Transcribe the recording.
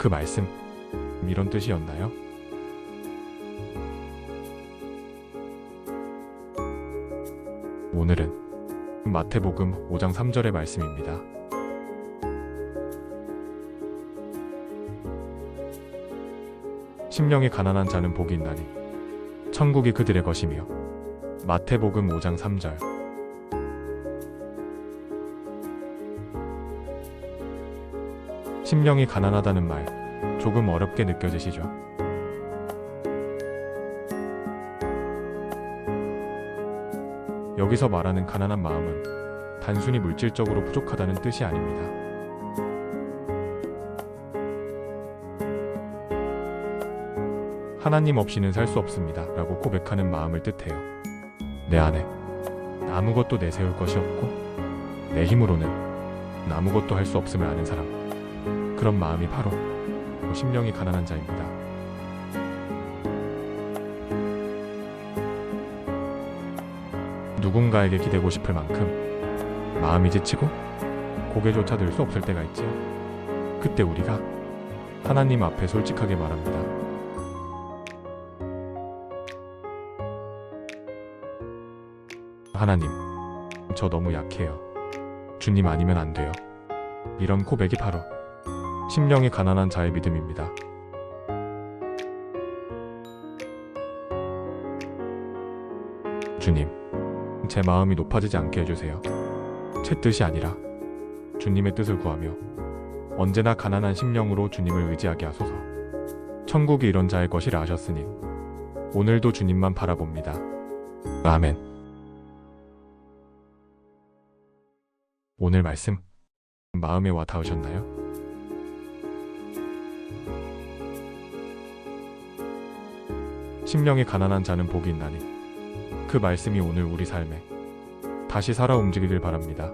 그 말씀 이런 뜻이었나요? 오늘은 마태복음 5장 3절의 말씀입니다. 심령이 가난한 자는 복이 있나니 천국이 그들의 것이며 마태복음 5장 3절 심령이 가난하다는 말 조금 어렵게 느껴지시죠? 여기서 말하는 가난한 마음은 단순히 물질적으로 부족하다는 뜻이 아닙니다. 하나님 없이는 살 수 없습니다. 라고 고백하는 마음을 뜻해요. 내 안에 아무것도 내세울 것이 없고 내 힘으로는 아무것도 할 수 없음을 아는 사람. 그런 마음이 바로 심령이 가난한 자입니다. 누군가에게 기대고 싶을 만큼 마음이 지치고 고개조차 들 수 없을 때가 있지요. 그때 우리가 하나님 앞에 솔직하게 말합니다. 하나님, 저 너무 약해요. 주님 아니면 안 돼요. 이런 고백이 바로 심령이 가난한 자의 믿음입니다. 주님, 제 마음이 높아지지 않게 해주세요. 제 뜻이 아니라 주님의 뜻을 구하며 언제나 가난한 심령으로 주님을 의지하게 하소서. 천국이 이런 자의 것이라 하셨으니 오늘도 주님만 바라봅니다. 아멘. 오늘 말씀 마음에 와 닿으셨나요? 심령이 가난한 자는 복이 있나니 그 말씀이 오늘 우리 삶에 다시 살아 움직이길 바랍니다.